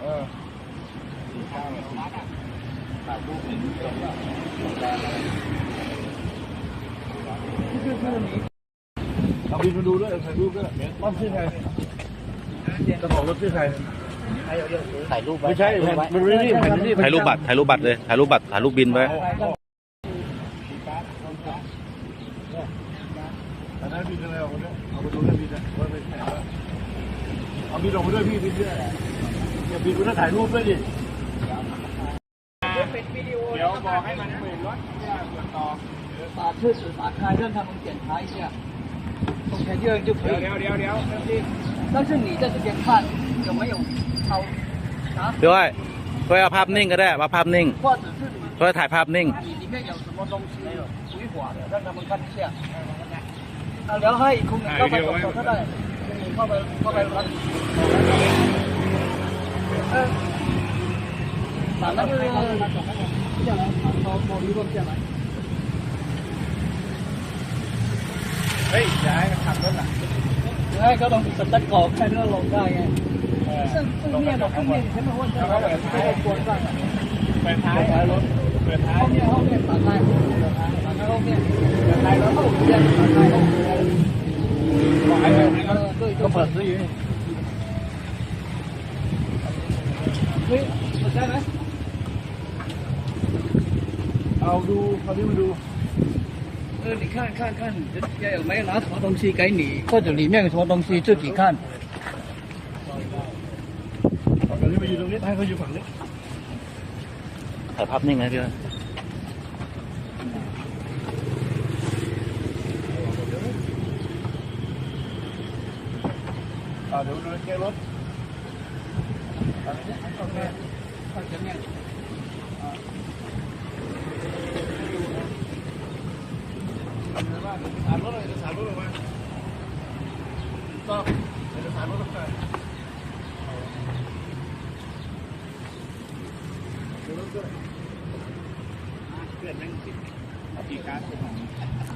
เออเอาบินมาดูด้วยถ่ายรูปด้วยป้อมชื่อใครเจ้าของรถชื่อใครถ่ายรูปไว้ไม่ใช่แผ่นมันไม่รีบแผ่นนี้ถ่ายรูปบัตรถ่ายรูปบัตรเลยถ่ายรูปบัตรถ่ายรูปบินไว้อันนั้นบินอะไรออกมาเนี่ยเอาไปดูด้วยบินนะว่าเป็นแผนว่า เอาบินลงมาด้วยพี่บินด้วยเดี๋ยวบินคุณถ่ายรูปด้วยดิเดี๋ยวบอกให้มันเปลี่ยนรถเนี่ยส่วนต่อฝากช่วยสื่อฝากคายเรื่องทำมันเปลี่ยนท้ายเนี่ยต้องแค่เยอะจุดเดียวเดี๋ยวเดี๋ยวเดี๋ยวที่ต้องซึ่งหนีจะจะเก็บพลาดยังไม่เอาเอาด้วยช่วยเอาภาพนิ่งก็ได้เอาภาพนิ่งช่วยถ่ายภาพนิ่งแล้วให้คุณเข้าไปตรวจสอบก็ได้เข้าไปเข้าไปรับ เฮ้ยย้ายขับรถอะใช่ก็ต้องสตัดกรอบแค่นั้นลงได้ไงซึ่งซึ่งเนี่ยเราซึ่งเนี่ยฉันไม่ว่าจะไม่ได้ควรบ้างเปิดท้ายท้ายรถเปิดท้ายห้องเนี่ยห้องเนี่ยตัดท้ายตัดท้ายห้องเนี่ยตัดท้ายแล้วเข้าเรียนตัดท้ายห้องบอกให้เปิดเออด้วยก็เปิดซื้ออยู่นี่เฮ้ยใช่ไหม เอาดูคราวนี้มาดู เออ你看看看人家有没有拿什么东西给你或者里面有什么东西自己看 คราวนี้มาอยู่ตรงนี้ให้เขาอยู่ฝั่งนี้ ถ่ายภาพนิ่งนะพี่อ้อย อ่าเดี๋ยวดูแกรถ 看前面 สารรถ เลยสารรถออกมาต้องสรรถออกมาเพื่อนนั่งติดเอาปีการ์ด